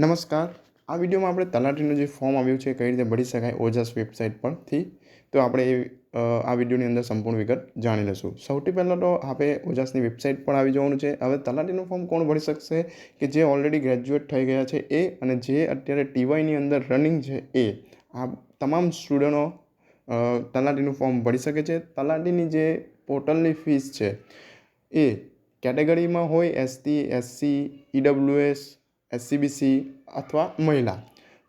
નમસ્કાર. આ વિડીયોમાં આપણે તલાટીનું જે ફોર્મ આવ્યું છે કઈ રીતે ભરી શકાય ઓજસ વેબસાઇટ પરથી, તો આપણે એ આ વિડીયોની અંદર સંપૂર્ણ વિગત જાણી લઈશું. સૌથી પહેલાં તો આપણે ઓજાસની વેબસાઇટ પર આવી જવાનું છે. હવે તલાટીનું ફોર્મ કોણ ભરી શકશે કે જે ઓલરેડી ગ્રેજ્યુએટ થઈ ગયા છે એ અને જે અત્યારે ટીવાયની અંદર રનિંગ છે એ, આ તમામ સ્ટુડન્ટો તલાટીનું ફોર્મ ભરી શકે છે. તલાટીની જે પોર્ટલની ફીસ છે એ કેટેગરીમાં હોય એસટી એસસી ઈડબ્લ્યુએસ એસસીબીસી અથવા મહિલા.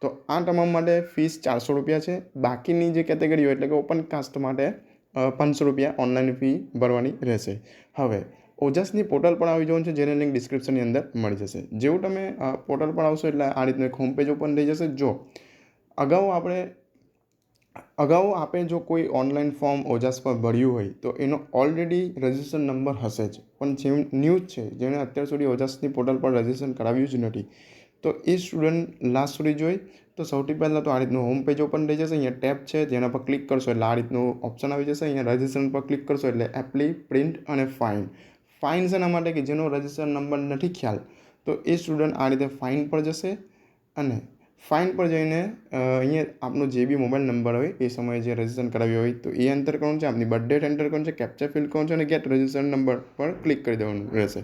તો આ તમામ માટે ફીસ ચારસો રૂપિયા છે. બાકીની જે કેટેગરી હોય એટલે કે ઓપન કાસ્ટ માટે પાંચસો રૂપિયા ઓનલાઈન ફી ભરવાની રહેશે. હવે, ઓજસની પોર્ટલ પણ આવી જવાનું છે, જેની લિંક ડિસ્ક્રિપ્શનની અંદર મળી જશે. જેવું તમે પોર્ટલ પર આવશો એટલે આ રીતનું એક હોમ પેજ ઓપન થઈ જશે. જો, અગાઉ આપણે અગાઉ આપણે જો કોઈ ઓનલાઈન ફોર્મ ઓજાસ પર ભર્યું હોય, તો એનો ઓલરેડી રજિસ્ટ્રેશન નંબર હશે જ. પણ જે ન્યૂઝ છે, જેણે અત્યાર સુધી ઓજાસની પોર્ટલ પર રજિસ્ટ્રેશન કરાવ્યું જ નથી, તો એ સ્ટુડન્ટ લાસ્ટ સુધી જોઈ, તો સૌથી પહેલાં તો આ રીતનું હોમ પેજ ઓપન થઈ જશે, અહીંયા ટેબ છે, જેના પર ક્લિક કરશો એટલે આ રીતનું ઓપ્શન આવી જશે, અહીંયા રજિસ્ટ્રેશન પર ક્લિક કરશો એટલે એપ્લી પ્રિન્ટ અને ફાઇન ફાઇન શેના માટે? કે જેનો રજિસ્ટ્રેશન નંબર નથી ખ્યાલ, તો એ સ્ટુડન્ટ આ રીતે ફાઇન પર જશે અને ફાઇન પર જઈને અહીંયા આપનો જે બી મોબાઈલ નંબર હોય, એ સમયે જે રજિસ્ટ્રેશન કરાવ્યું હોય, તો એ એન્ટર કરવાનું છે. આપની બર્થ ડેટ એન્ટર કરવાનું છે કેપ્ચર ફિલ કરવાનું છે અને ગેટ રજિસ્ટ્રેશન નંબર પર ક્લિક કરી દેવાનું રહેશે.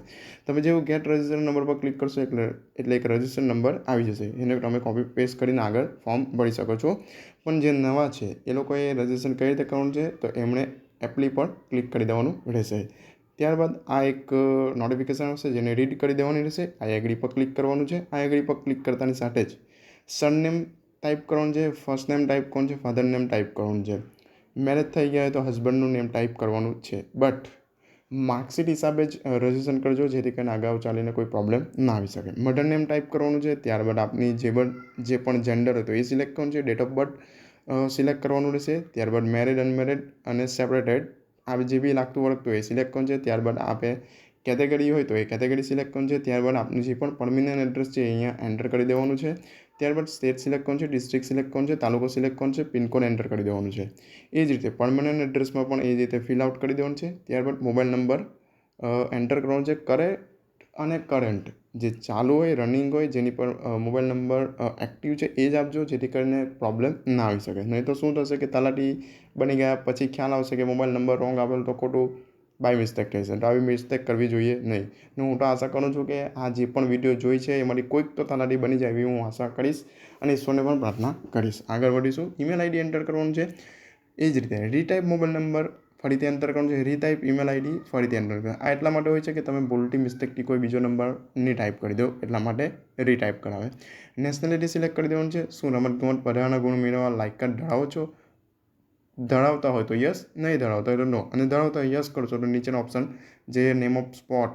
તમે જેવું ગેટ રજિસ્ટ્રેશન નંબર પર ક્લિક કરશો, એટલે એટલે એક રજિસ્ટ્રેશન નંબર આવી જશે. એને તમે કોપી પેસ્ટ કરીને આગળ ફોર્મ ભરી શકો છો. પણ જે નવા છે, એ લોકોએ રજિસ્ટ્રેશન કઈ રીતે કરવાનું છે, તો એમણે એપ્લી પર ક્લિક કરી દેવાનું રહેશે. ત્યારબાદ આ એક નોટિફિકેશન આવશે, જેને રીડ કરી દેવાની રહેશે. આ એગ્રી પર ક્લિક કરવાનું છે. આ એગ્રી પર ક્લિક કરતાની સાથે જ સરનેમ ટાઈપ કરવાનું છે, ફર્સ્ટ નેમ ટાઈપ કરવાનું છે, ફાધર નેમ ટાઈપ કરવાનું છે. મેરેજ થઈ ગયા હોય તો હસબન્ડનું નેમ ટાઈપ કરવાનું છે. બટ માર્કશીટ હિસાબે જ રજીસ્ટ્રેશન કરજો જેથી કરીને અગાઉ ચાલીને કોઈ પ્રોબ્લેમ ના આવી શકે. મધર નેમ ટાઈપ કરવાનું છે, ત્યારબાદ આપની જે પણ જે પણ જેન્ડર હતો એ સિલેક્ટ કરવાનું છે ડેટ ઓફ બર્થ સિલેક્ટ કરવાનું રહેશે. ત્યારબાદ મેરિડ અનમેરેડ અને સેપરેટેડ આ જે બી લાગતું વળગતું એ સિલેક્ટ કરવાનું છે. ત્યારબાદ આપે કેટેગરી હોય તો એ કેટેગરી સિલેક્ટ કરવાનું છે. ત્યારબાદ આપનું જે પણ પરમિનન્ટ એડ્રેસ છે અહીંયા એન્ટર કરી દેવાનું છે. ત્યારબાદ સ્ટેટ સિલેક્ટ કરવાનું છે? ડિસ્ટ્રિક્ટ સિલેક્ટ કરવાનું છે? તાલુકો સિલેક્ટ કરવાનું છે? પિનકોડ એન્ટર કરી દેવાનું છે. એ જ રીતે પરમનન્ટ એડ્રેસમાં પણ એ જ રીતે ફિલ આઉટ કરી દેવાનું છે. ત્યારબાદ મોબાઈલ નંબર એન્ટર કરવાનો છે. કરે અને કરંટ જે ચાલુ હોય, રનિંગ હોય, જેની પર મોબાઈલ નંબર એક્ટિવ છે, એ જ આપજો જેથી કરીને પ્રોબ્લેમ ના આવી શકે. નહીં તો શું થશે કે તલાટી બની ગયા, પછી ખ્યાલ આવશે કે મોબાઈલ નંબર રોંગ આપેલો તો ખોટું બાય મિસ્ટેક થશે તો આવી મિસ્ટેક કરવી જોઈએ નહીં. હું તો આશા કરું છું કે આ જે પણ વીડિયો જોઈ છે એમાંથી કોઈક તો તલાટી બની જાય એવી હું આશા કરીશ અને ઈશ્વરને પણ પ્રાર્થના કરીશ. આગળ વધીશું. ઈમેલ આઈડી એન્ટર કરવાનું છે. એ જ રીતે રીટાઈપ મોબાઈલ નંબર ફરીથી એન્ટર કરવાનું છે. રીટાઈપ ઈમેલ આઈડી ફરીથી એન્ટર કરો આ એટલા માટે હોય છે કે તમે ભૂલથી મિસ્ટેકથી કોઈ બીજો નંબર નહીં ટાઈપ કરી દો. એટલા માટે રીટાઈપ કરાવે. નેશનાલિટી સિલેક્ટ કરી દેવાનું છે. શું રમતગમત પર્યાવરણ ગુણ મેળવવા લાયકાત ધરાવો છો? ધરાવતા હોય તો યસ નહીં ધરાવતા હોય તો નો અને ધરાવતા યસ કરશો તો નીચેનો ઓપ્શન જે નેમ ઓફ સ્પોટ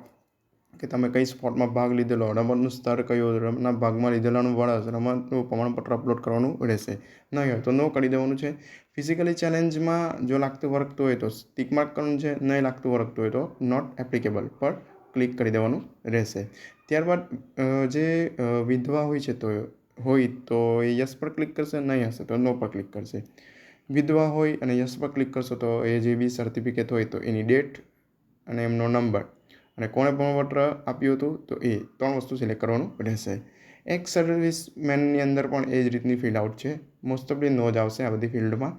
કે તમે કઈ સ્પોર્ટમાં ભાગ લીધેલો, રમતનું સ્તર કયો, રમતના ભાગમાં લીધેલાનું વળસ રમતનું પ્રમાણપત્ર અપલોડ કરવાનું રહેશે. નહીં હોય તો નો કરી દેવાનું છે. ફિઝિકલી ચેલેન્જમાં જો લાગતું વર્કતું હોય તો સ્ટીક માર્ક કરવાનું છે. નહીં લાગતું વર્કતું હોય તો નોટ એપ્લિકેબલ પર ક્લિક કરી દેવાનું રહેશે. ત્યારબાદ જે વિધવા હોય છે તો, હોય તો એ યસ પર ક્લિક કરશે, નહીં હશે તો નો પર ક્લિક કરશે. વિધવા હોય અને યસ પર ક્લિક કરશો તો એ જે બી સર્ટિફિકેટ હોય તો એની ડેટ અને એમનો નંબર અને કોણે પ્રમાણપત્ર આપ્યું હતું તો એ ત્રણ વસ્તુ સિલેક્ટ કરવાનું રહેશે. એક સર્વિસ મેનની અંદર પણ એ જ રીતની ફિલ્ડ આઉટ છે. મોસ્ટ ઓફલી નો જ આવશે આ બધી ફિલ્ડમાં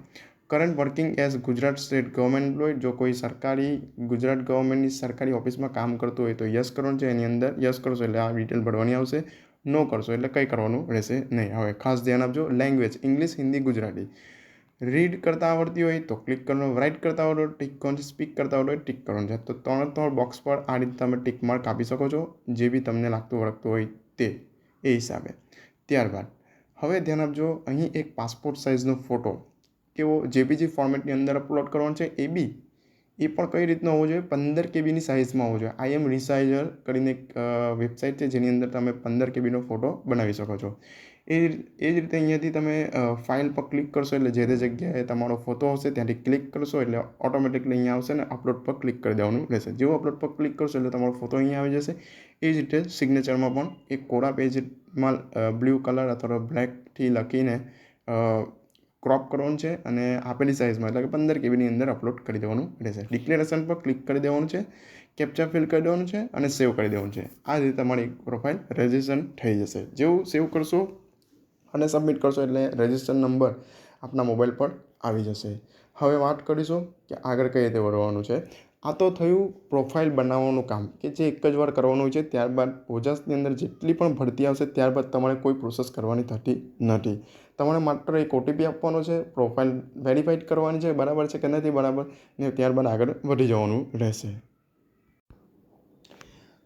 current working as Gujarat state government employ જો કોઈ સરકારી, ગુજરાત ગવર્મેન્ટની સરકારી ઓફિસમાં કામ કરતું હોય તો યસ કરવાનું છે એની અંદર યસ કરશો એટલે આ ડિટેલ ભરવાની આવશે. નો કરશો એટલે કંઈ કરવાનું રહેશે નહીં. હવે ખાસ ધ્યાન આપજો. Language English Hindi Gujarati read કરતા આવડતી હોય, તો ક્લિક કરવાનું રાઇટ કરતા આવડો ટીક કરવાનું છે સ્પીક કરતા આવડો ટિક કરવાનું છે. તો ત્રણ ત્રણ બોક્સ પર આ રીતે તમે ટીક માર્ક આપી શકો છો, જે બી તમને લાગતું વળગતું હોય તે, એ હિસાબે. ત્યારબાદ, હવે ધ્યાન આપજો, અહીં એક પાસપોર્ટ સાઇઝનો ફોટો કેવો જેપીજી ફોર્મેટની અંદર અપલોડ કરવાનો છે, એ બી, એ પણ કઈ રીતનો હોવો જોઈએ? પંદર કેબીની સાઇઝમાં હોવો જોઈએ. આઈ એમ રિસાઇઝર કરીને એક વેબસાઇટ છે, જેની અંદર તમે પંદર કેબીનો ફોટો બનાવી શકો છો. એ એ જ રીતે અહીંયાથી તમે ફાઇલ પર ક્લિક કરશો એટલે જે તે જગ્યાએ તમારો ફોટો હશે ત્યાંથી ક્લિક કરશો એટલે ઓટોમેટિકલી અહીંયા આવશે ને અપલોડ પર ક્લિક કરી દેવાનું રહેશે. જેવું અપલોડ પર ક્લિક કરશો એટલે તમારો ફોટો અહીંયા આવી જશે. એ જ રીતે સિગ્નેચરમાં પણ એક કોરા પેજમાં બ્લુ કલર અથવા બ્લેકથી લખીને ક્રોપ કરવાનું છે અને આપેલી સાઇઝમાં એટલે કે પંદર કેબીની અંદર અપલોડ કરી દેવાનું રહેશે. ડિક્લેરેશન પર ક્લિક કરી દેવાનું છે કેપ્ચા ફિલ કરી દેવાનું છે અને સેવ કરી દેવાનું છે. આ રીતે તમારી પ્રોફાઇલ રજિસ્ટ્રેશન થઈ જશે. જેવું સેવ કરશો અને સબમિટ કરશો એટલે રજિસ્ટર નંબર આપના મોબાઈલ પર આવી જશે. હવે વાત કરીશું કે આગળ કઈ રીતે વળવાનું છે. આ તો થયું પ્રોફાઇલ બનાવવાનું કામ, કે જે એક જ વાર કરવાનું છે, ત્યારબાદ ઓજાસની અંદર જેટલી પણ ભરતી આવશે, ત્યારબાદ તમારે કોઈ પ્રોસેસ કરવાની થતી નથી. તમારે માત્ર એક ઓટીપી આપવાનો છે પ્રોફાઇલ વેરીફાઈડ કરવાની છે, બરાબર છે કે નથી બરાબર, ને ત્યારબાદ આગળ વધી જવાનું રહેશે.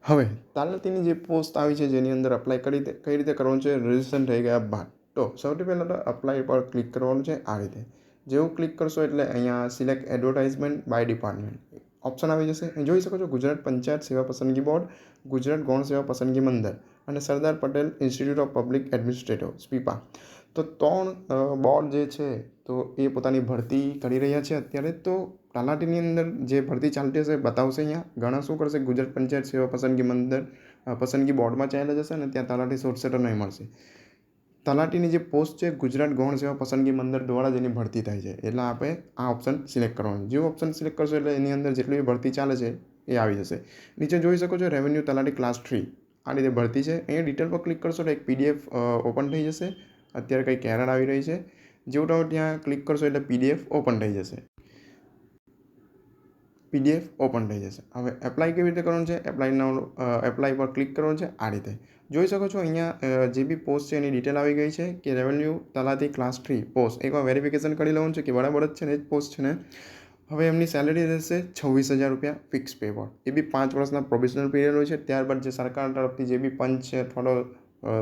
હવે તાલતીની જે પોસ્ટ આવી છે, જેની અંદર અપ્લાય કરી કઈ રીતે કરવાનું છે રજિસ્ટ્રેશન થઈ ગયા બાદ. તો સૌથી પહેલાં તો અપ્લાય પર ક્લિક કરવાનું છે આ રીતે. જેવું ક્લિક કરશો એટલે અહીંયા select advertisement by department option આવી જશે. અહીં જોઈ શકો છો ગુજરાત પંચાયત સેવા પસંદગી બોર્ડ, ગુજરાત ગૌણ સેવા પસંદગી મંદિર અને Sardar Patel institute of public administrative SPIPA. તો ત્રણ બોર્ડ જે છે, તો એ પોતાની ભરતી કરી રહ્યા છે અત્યારે. તો તલાટીની અંદર જે ભરતી ચાલતી હશે બતાવશે અહીંયા. ઘણા શું કરશે? ગુજરાત પંચાયત સેવા પસંદગી મંદિર પસંદગી બોર્ડમાં ચાલ્યા જશે અને ત્યાં તલાટી શોર્ટ સેટર નહીં મળશે. તલાટીની જે પોસ્ટ છે, ગુજરાત ગૌણ સેવા પસંદગી મંડળ દ્વારા જેની ભરતી થાય છે. એટલે આપણે આ ઓપ્શન સિલેક્ટ કરવાનું જે ઓપ્શન સિલેક્ટ કરશો એટલે એની અંદર જેટલી ભરતી ચાલે છે, એ આવી જશે. નીચે જોઈ શકો છો રેવન્યુ તલાટી ક્લાસ થ્રી આ રીતે ભરતી છે. અહીંયા ડિટેલ પર ક્લિક કરશો એટલે એક પીડીએફ ઓપન થઈ જશે. અત્યારે કંઈક એરર આવી રહી છે. જેવું તમે ત્યાં ક્લિક કરશો એટલે પીડીએફ ઓપન થઈ જશે. પીડીએફ ઓપન થઈ જશે. હવે એપ્લાય કેવી રીતે કરવાનું છે? એપ્લાયના એપ્લાય પર ક્લિક કરવાનું છે આ રીતે. જોઈ શકો છો અહીંયા જે બી પોસ્ટ છે એની ડિટેલ આવી ગઈ છે કે રેવન્યુ તલાટી ક્લાસ થ્રી પોસ્ટ એકવાર વેરિફિકેશન કરી લેવાનું છે કે બરાબર જ છે ને એ જ પોસ્ટ છે ને? હવે એમની સેલેરી રહેશે છવ્વીસ હજાર રૂપિયા ફિક્સ પે પર. એ બી પાંચ વર્ષના પ્રોફેશનલ પીરિયડ હોય છે. ત્યારબાદ જે સરકાર તરફથી જે બી પંચ છે અથવા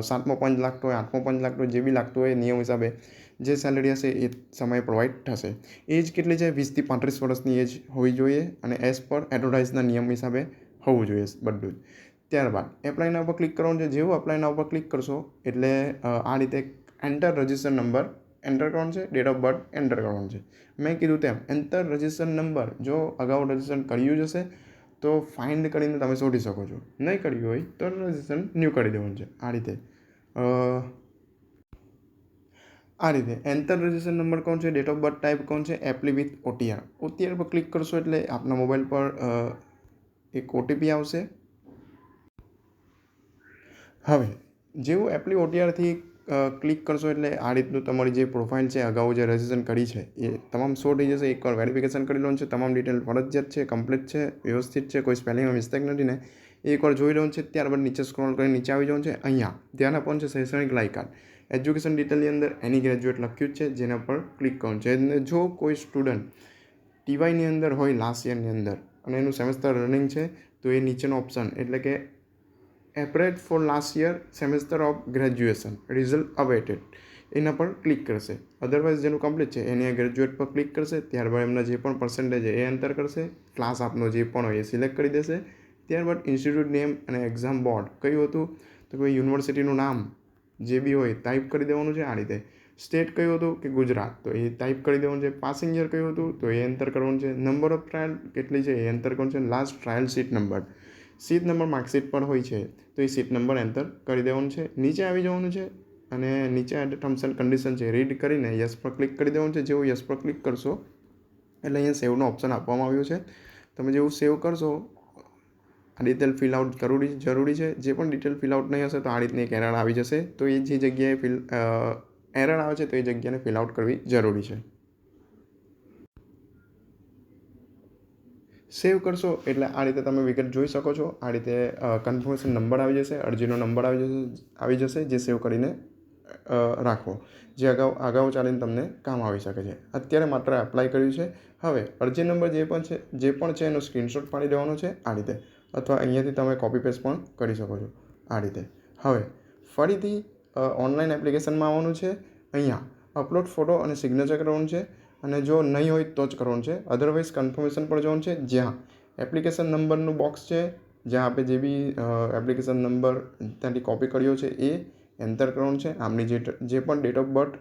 સાતમો પંચ લાગતો હોય, આઠમો પંચ લાગતો હોય, જે બી લાગતો હોય, નિયમ હિસાબે જે સેલરી હશે એ સમયે પ્રોવાઈડ થશે. એજ કેટલી છે? વીસથી પાંત્રીસ વર્ષની એજ હોવી જોઈએ અને એઝ પર એડવર્ટાઇઝના નિયમ હિસાબે હોવું જોઈએ બધું જ. ત્યારબાદ એપ્લાયના ઉપર ક્લિક કરવાનું છે. જેવું એપ્લાયના ઉપર ક્લિક કરશો, એટલે આ રીતે એન્ટર રજિસ્ટર નંબર એન્ટર કરવાનું છે. ડેટ ઓફ બર્થ એન્ટર કરવાનું છે. મેં કીધું તેમ એન્ટર રજિસ્ટર નંબર જો અગાઉ રજિસ્ટર કર્યું જશે તો ફાઇન્ડ કરીને તમે શોધી શકો છો. નહીં કર્યું હોય તો રજિસ્ટ્રેશન ન્યૂ કરી દેવાનું છે. આ રીતે. આ રીતે. એન્ટર રજિસ્ટર નંબર કોણ છે? ડેટ ઓફ બર્થ ટાઈપ કોણ છે? એપ્લી વિથ ઓટીઆર ઓટીઆર પર ક્લિક કરશો એટલે આપના મોબાઈલ પર એક ઓટીપી આવશે. હવે, જેવું એપ્લી ઓટીઆરથી ક્લિક કરશો એટલે આ રીતનું તમારી જે પ્રોફાઇલ છે, અગાઉ જે રજીસ્ટ્રેશન કરી છે, એ તમામ શો થઈ જશે. એકવાર વેરિફિકેશન કરી લો છે, તમામ ડિટેલ ફરજિયાત છે કમ્પ્લીટ છે, વ્યવસ્થિત છે, કોઈ સ્પેલિંગમાં મિસ્ટેક નથી ને. એકવાર જોઈ લો છે, ત્યારબાદ નીચે સ્ક્રોલ કરીને નીચે આવી જવાનું છે, અહીંયા ધ્યાન આપવાનું છે શૈક્ષણિક લાયકાત એજ્યુકેશન ડિટેલની અંદર એની ગ્રેજ્યુએટ લખ્યું છે, જેના પર ક્લિક કરવાનું છે. અને જો કોઈ સ્ટુડન્ટ ટીવાયની અંદર હોય લાસ્ટ યરની અંદર, અને એનું સેમેસ્ટર રનિંગ છે, તો એ નીચેનો ઓપ્શન એટલે કે appeared for last year semester of graduation result awaited એના પર ક્લિક કરશે. અદરવાઇઝ જેનું કમ્પ્લીટ છે, એની ગ્રેજ્યુએટ પર ક્લિક કરશે, ત્યારબાદ એમના જે પણ પર્સન્ટેજ એ એન્ટર કરશે. ક્લાસ આપનો જે પણ હોય એ સિલેક્ટ કરી દેશે. ત્યારબાદ ઇન્સ્ટિટ્યૂટ નેમ અને એક્ઝામ બોર્ડ કયું હતું? તો કોઈ યુનિવર્સિટીનું નામ જે બી હોય ટાઈપ કરી દેવાનું છે આ રીતે. સ્ટેટ કયું હતું કે ગુજરાત? તો એ ટાઈપ કરી દેવાનું છે. પાસિંગ કયું હતું? તો એ એન્ટર કરવાનું છે. નંબર ઓફ ટ્રાયલ કેટલી છે? એ એન્ટર કરવાનું છે. Last trial seat number seat number marksheet પર હોય છે, તો એ સીટ નંબર એન્ટર કરી દેવાનું છે. નીચે આવી જવાનું છે અને નીચે ટર્મ્સ એન્ડ કન્ડિશન છે રીડ કરીને યસ પર ક્લિક કરી દેવાનું છે. જેવું યસ પર ક્લિક કરશો, એટલે અહીંયા સેવનો ઓપ્શન આપવામાં આવ્યો છે. તમે જેવું સેવ કરશો, આ ડિટેલ ફિલ આઉટ જરૂરી જરૂરી છે. જે પણ ડિટેલ ફિલ આઉટ નહીં હશે તો આ રીતની એક એરર આવી જશે. તો એ જે જગ્યાએ ફિલ એરર આવે છે તો એ જગ્યાને ફિલ આઉટ કરવી જરૂરી છે. સેવ કરશો એટલે આ રીતે તમે વિગત જોઈ શકો છો. આ રીતે કન્ફર્મેશન નંબર આવી જશે, અરજીનો નંબર આવી જશે આવી જશે જે સેવ કરીને રાખો. જે અગાઉ અગાઉ ચાલીને તમને કામ આવી શકે છે. અત્યારે માત્ર એપ્લાય કર્યું છે. હવે, અરજી નંબર જે પણ છે, જે પણ છે એનો સ્ક્રીનશોટ પાડી દેવાનો છે આ રીતે. અથવા અહીંયાથી તમે કોપી પેસ્ટ પણ કરી શકો છો આ રીતે. હવે, ફરીથી ઓનલાઈન એપ્લિકેશનમાં આવવાનું છે. અહીંયા અપલોડ ફોટો અને સિગ્નેચર કરવાનું છે. અને જો નહીં હોય તો જ કરવાનું છે. અધરવાઇઝ કન્ફર્મેશન પર જવાનું છે જ્યાં. એપ્લિકેશન નંબરનું બોક્સ છે, જ્યાં આપણે જે બી એપ્લિકેશન નંબર ત્યાંથી કોપી કર્યો છે એ એન્ટર કરવાનું છે. આમની જે જે પણ ડેટ ઓફ બર્થ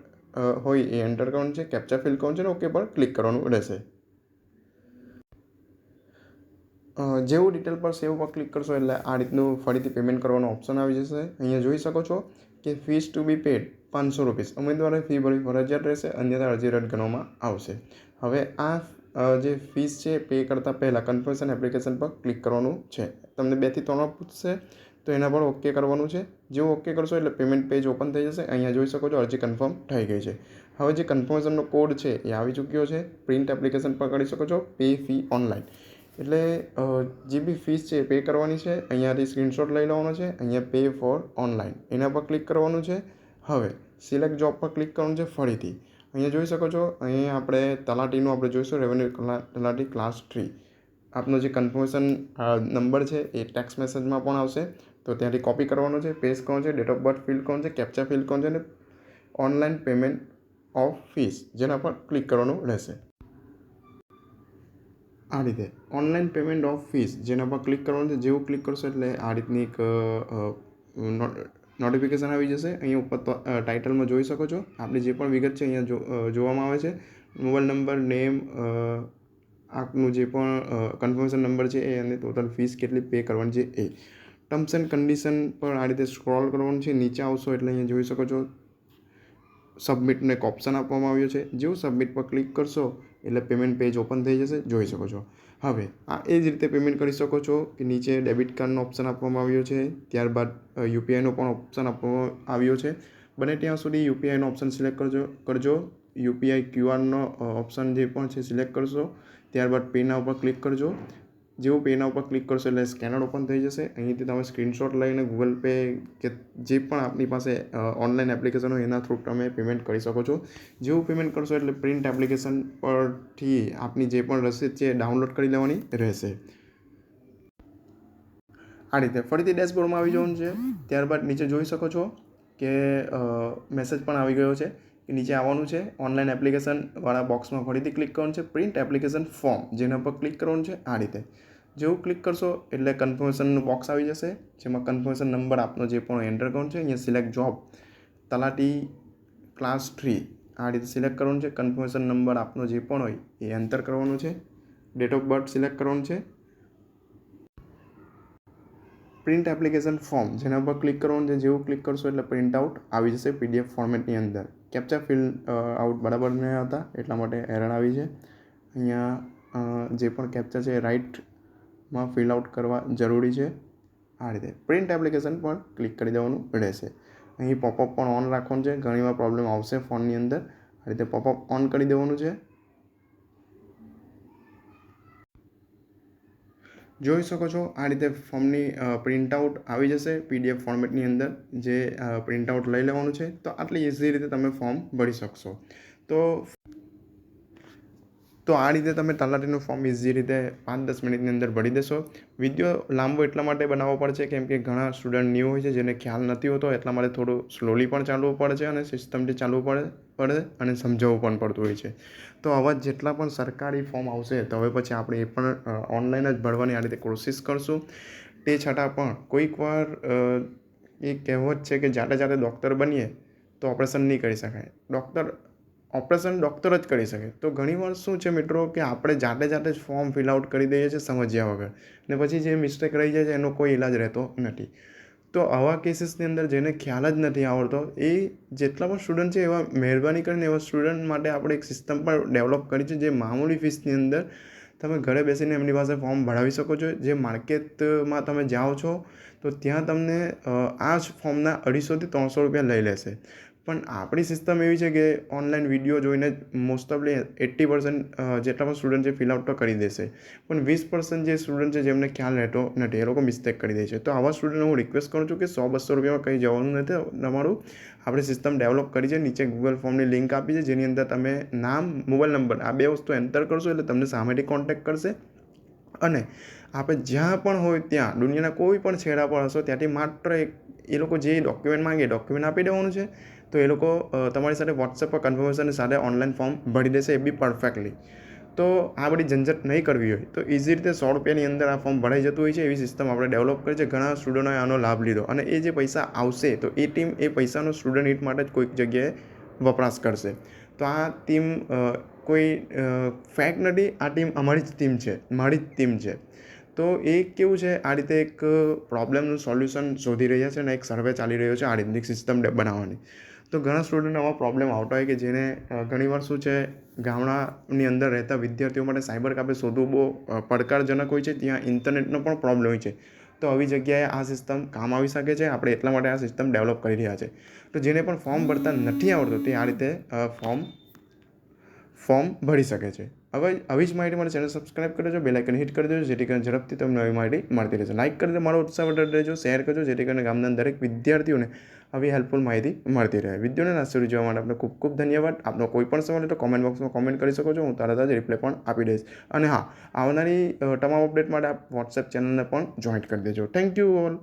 હોય એ એન્ટર કરવાનું છે. કેપ્ચા ફિલ કરવાનું છે અને ઓકે પર ક્લિક કરવાનું રહેશે. જેવું ડિટેલ પર સેવ પર ક્લિક કરશો એટલે આ રીતનું ફરીથી પેમેન્ટ કરવાનો ઓપ્શન આવી જશે. અહીંયા જોઈ શકો છો કે ફીસ ટુ બી પેડ પાંચસો રૂપીસ. ઉમેદવારે ફી ભરવી ફરજિયાત રહેશે, અન્યથા અરજી રદ ગણવામાં આવશે. હવે આ જે ફીસ છે પે કરતાં પહેલાં કન્ફર્મેશન એપ્લિકેશન પર ક્લિક કરવાનું છે. તમને બેથી ત્રણ પૂછશે, તો એના પર ઓકે કરવાનું છે. જેવું ઓકે કરશો એટલે પેમેન્ટ પેજ ઓપન થઈ જશે. અહીંયા જોઈ શકો છો અરજી કન્ફર્મ થઈ ગઈ છે. હવે જે કન્ફર્મેશનનો કોડ છે, એ આવી ચૂક્યો છે. પ્રિન્ટ એપ્લિકેશન પર કરી શકો છો પે ફી ઓનલાઈન એટલે જે બી ફીસ છે પે કરવાની છે. અહીંયાથી સ્ક્રીનશોટ લઈ લેવાનો છે. અહીંયા પે ફોર ઓનલાઈન એના પર ક્લિક કરવાનું છે. હવે સિલેક્ટ જોબ પર ક્લિક કરવાનું છે ફરીથી. અહીંયા જોઈ શકો છો, અહીંયા આપણે તલાટીનું આપણે જોઈશું રેવન્યુ તલાટી ક્લાસ થ્રી આપનો જે કન્ફર્મેશન નંબર છે એ ટેક્સ મેસેજમાં પણ આવશે. તો ત્યાંથી કોપી કરવાનો છે પેજ કોણ છે ડેટ ઓફ બર્થ ફિલ કોણ છે કેપ્ચા ફિલ કોણ છે અને ઓનલાઈન પેમેન્ટ ઓફ ફીસ જેના પર ક્લિક કરવાનું રહેશે. આ રીતે ઓનલાઈન પેમેન્ટ ઓફ ફીસ જેના પર ક્લિક કરવાનું છે, જેવું ક્લિક કરશો એટલે આ રીતની એક નોટિફિકેશન આવી જશે. અહીંયા ઉપર ટાઇટલમાં જોઈ શકો છો. આપણી જે પણ વિગત છે અહીંયા જોવામાં આવે છે. મોબાઈલ નંબર નેમ આપનું જે પણ કન્ફર્મેશન નંબર છે એ અને ટોટલ ફીસ કેટલી પે કરવાની છે એ. ટર્મ્સ એન્ડ કન્ડિશન પર આ રીતે સ્ક્રોલ કરવાનું છે. નીચે આવશો એટલે અહીંયા જોઈ શકો છો. સબમિટનો એક ઓપ્શન આપવામાં આવ્યો છે. જેવું સબમિટ પર ક્લિક કરશો એટલે પેમેન્ટ પેજ ઓપન થઈ જશે, જોઈ શકો છો. હવે આ એ જ રીતે પેમેન્ટ કરી શકો છો કે નીચે ડેબિટ કાર્ડનો ઓપ્શન આપવામાં આવ્યો છે, ત્યારબાદ યુપીઆઈનો પણ ઓપ્શન આપવામાં આવ્યો છે. બને ત્યાં સુધી યુપીઆઈનો ઓપ્શન સિલેક્ટ કરજો કરજો. યુપીઆઈ ક્યુઆરનો ઓપ્શન જે પણ છે, સિલેક્ટ કરશો. ત્યારબાદ પેના ઉપર ક્લિક કરજો. જેવું પેના ઉપર ક્લિક કરશો એટલે સ્કેનર ઓપન થઈ જશે. અહીંથી તમે સ્ક્રીનશોટ લઈને ગૂગલ પે કે જે પણ આપની પાસે ઓનલાઈન એપ્લિકેશન હોય એના થ્રુ તમે પેમેન્ટ કરી શકો છો. જેવું પેમેન્ટ કરશો એટલે પ્રિન્ટ એપ્લિકેશન પરથી આપની જે પણ રસીદ છે ડાઉનલોડ કરી લેવાની રહેશે. આ રીતે ફરીથી ડેશબોર્ડમાં આવી જવાનું છે. ત્યારબાદ નીચે જોઈ શકો છો કે મેસેજ પણ આવી ગયો છે. નીચે આવવાનું છે. ઓનલાઈન એપ્લિકેશનવાળા બોક્સમાં ફરીથી ક્લિક કરવાનું છે. પ્રિન્ટ એપ્લિકેશન ફોર્મ જેના પર ક્લિક કરવાનું છે આ રીતે. જેવું ક્લિક કરશો એટલે કન્ફર્મેશનનું બોક્સ આવી જશે. જેમાં કન્ફર્મેશન નંબર આપનો જે પણ એન્ટર કરવાનો છે, અહીંયા સિલેક્ટ જોબ તલાટી ક્લાસ થ્રી આ રીતે સિલેક્ટ કરવાનું છે. કન્ફર્મેશન નંબર આપનો જે પણ હોય એ એન્ટર કરવાનો છે. ડેટ ઓફ બર્થ સિલેક્ટ કરવાનું છે. પ્રિન્ટ એપ્લિકેશન ફોર્મ જેના પર ક્લિક કરવાનું છે, જેવું ક્લિક કરશો એટલે પ્રિન્ટ આઉટ આવી જશે પીડીએફ ફોર્મેટની અંદર. કેપ્ચા ફિલ આઉટ બરાબર ન હતા, એટલા માટે એરર આવી છે. અહીંયા જે પણ કેપ્ચા છે એ રાઇટમાં ફિલ આઉટ કરવા જરૂરી છે. આ રીતે. પ્રિન્ટ એપ્લિકેશન પર ક્લિક કરી દેવાનું રહેશે. અહીં પોપઅપ પણ ઓન રાખવાનું છે. ઘણીવાર પ્રોબ્લેમ આવશે ફોનની અંદર. આ રીતે પોપઅપ ઓન કરી દેવાનું છે. જોઈ શકો છો. આ રીતે ફોર્મની પ્રિન્ટઆઉટ આવી જશે પીડીએફ ફોર્મેટની અંદર, જે પ્રિન્ટઆઉટ લઈ લેવાનું છે. તો આટલી ઇઝી રીતે તમે ફોર્મ ભરી શકશો. તો તો આ રીતે તમે તલાટીનું ફોર્મ ઇઝી રીતે પાંચ દસ મિનિટની અંદર ભરી દેશો. વીડિયો લાંબો એટલા માટે બનાવવો પડશે કેમ કે ઘણા સ્ટુડન્ટ ન્યૂ હોય છે જેને ખ્યાલ નથી હોતો, એટલા માટે થોડું સ્લોલી પણ ચાલવું પડે છે અને સિસ્ટમથી ચાલવું પડે. પડે અને સમજાવવું પણ પડતું હોય છે. તો આવા જેટલા પણ સરકારી ફોર્મ આવશે, તો હવે પછી આપણે એ પણ ઓનલાઈન જ ભરવાની આ રીતે કોશિશ કરશું. તે છતાં પણ કોઈક વાર એ કહેવત છે કે જાતે જાતે ડૉક્ટર બનીએ તો ઓપરેશન નહીં કરી શકાય. ડૉક્ટર ઓપરેશન ડૉક્ટર જ કરી શકે. તો ઘણીવાર શું છે મિત્રો કે આપણે જાતે જાતે જ ફોર્મ ફિલ આઉટ કરી દઈએ છીએ સમજ્યા વગર. ને પછી જે મિસ્ટેક રહી જાય છે એનો કોઈ ઈલાજ રહેતો નથી. તો આવા કેસીસની અંદર જેને ખ્યાલ જ નથી આવડતો, એ જેટલા પણ સ્ટુડન્ટ છે એવા મહેરબાની કરીને એવા સ્ટુડન્ટ માટે આપણે એક સિસ્ટમ પણ ડેવલપ કરી છે, જે મામૂલી ફીસની અંદર તમે ઘરે બેસીને એમની પાસે ફોર્મ ભરાવી શકો છો. જે માર્કેટમાં તમે જાઓ છો, તો ત્યાં તમને આ જ ફોર્મના અઢીસોથી ત્રણસો રૂપિયા લઈ લેશે. પણ આપણી સિસ્ટમ એવી છે કે ઓનલાઈન વીડિયો જોઈને મોસ્ટ ઓફલી એટ્ટી પર્સન્ટ જેટલા પણ સ્ટુડન્ટ છે ફિલઆઉટ તો કરી દેશે. પણ વીસ પર્સન્ટ જે સ્ટુડન્ટ છે જેમને ખ્યાલ રહેતો નથી, એ લોકો મિસ્ટેક કરી દે છે. તો આવા સ્ટુડન્ટ હું રિક્વેસ્ટ કરું છું કે સો બસો રૂપિયામાં કંઈ જવાનું નથી, તમારું આપણે સિસ્ટમ ડેવલપ કરી છે. નીચે ગૂગલ ફોર્મની લિંક આપી છે, જેની અંદર તમે નામ મોબાઈલ નંબર આ બે વસ્તુ એન્ટર કરશો એટલે તમને સામેથી કોન્ટેક્ટ કરશે. અને આપણે જ્યાં પણ હોય ત્યાં, દુનિયાના કોઈ પણ છેડા પર હશો, ત્યાંથી માત્ર એક, એ લોકો જે ડોક્યુમેન્ટ માંગે ડોક્યુમેન્ટ આપી દેવાનું છે. તો એ લોકો તમારી સાથે વોટ્સએપ પર કન્ફર્મેશન સાથે ઓનલાઈન ફોર્મ ભરી દેશે, એ બી પરફેક્ટલી તો આ બધી ઝંઝટ નહીં કરવી હોય, તો ઇઝી રીતે સો રૂપિયાની અંદર આ ફોર્મ ભરાઈ જતું હોય છે, એવી સિસ્ટમ આપણે ડેવલપ કરી છે. ઘણા સ્ટુડન્ટોએ આનો લાભ લીધો અને એ જે પૈસા આવશે, તો એ ટીમ એ પૈસાનો સ્ટુડન્ટ હિટ માટે જ કોઈક જગ્યાએ વપરાશ કરશે. તો આ ટીમ કોઈ ફેક નથી, આ ટીમ અમારી જ ટીમ છે, મારી જ ટીમ છે. તો એ કેવું છે, આ રીતે એક પ્રોબ્લેમનું સોલ્યુશન શોધી રહ્યા છે અને એક સર્વે ચાલી રહ્યો છે આ રીતની સિસ્ટમ બનાવવાની. તો ઘણા સ્ટુડન્ટ આવા પ્રોબ્લેમ આવતા હોય કે જેને ઘણીવાર શું છે, ગામડાની અંદર રહેતા વિદ્યાર્થીઓ માટે સાયબર કાફે શોધવું બહુ પડકારજનક હોય છે. ત્યાં ઇન્ટરનેટનો પણ પ્રોબ્લેમ હોય છે. તો આવી જગ્યાએ આ સિસ્ટમ કામ આવી શકે છે. આપણે એટલા માટે આ સિસ્ટમ ડેવલપ કરી રહ્યા છે. તો જેને પણ ફોર્મ ભરતા નથી આવડતું, તે આ રીતે ફોર્મ ફોર્મ ભરી શકે છે. હવે આવી જ માહિતી માટે ચેનલ સબસ્ક્રાઇબ કરી દેજો બેલાઇકન હિટ કરી દેજો, જેથી કરીને ઝડપથી તમને નવી માહિતી મળતી રહેશે. લાઇક કરી દે મારો ઉત્સાહ વધારી દેજો શેર કરજો, જેથી કરીને ગામના દરેક વિદ્યાર્થીઓને આવી હેલ્પફુલ માહિતી મળતી રહે. વિડીયોને ના સુધી જોવા માટે આપનો ખૂબ ખૂબ ધન્યવાદ. આપનો કોઈ પણ સવાલ હોય તો કોમેન્ટ બોક્સમાં કોમેન્ટ કરી શકો છો, હું તરત જ રિપ્લાય પણ આપી દઈશ. અને હા, આવનારી તમામ અપડેટ માટે આપ વોટ્સએપ ચેનલને પણ જોઈન્ટ કરી દેજો. Thank you all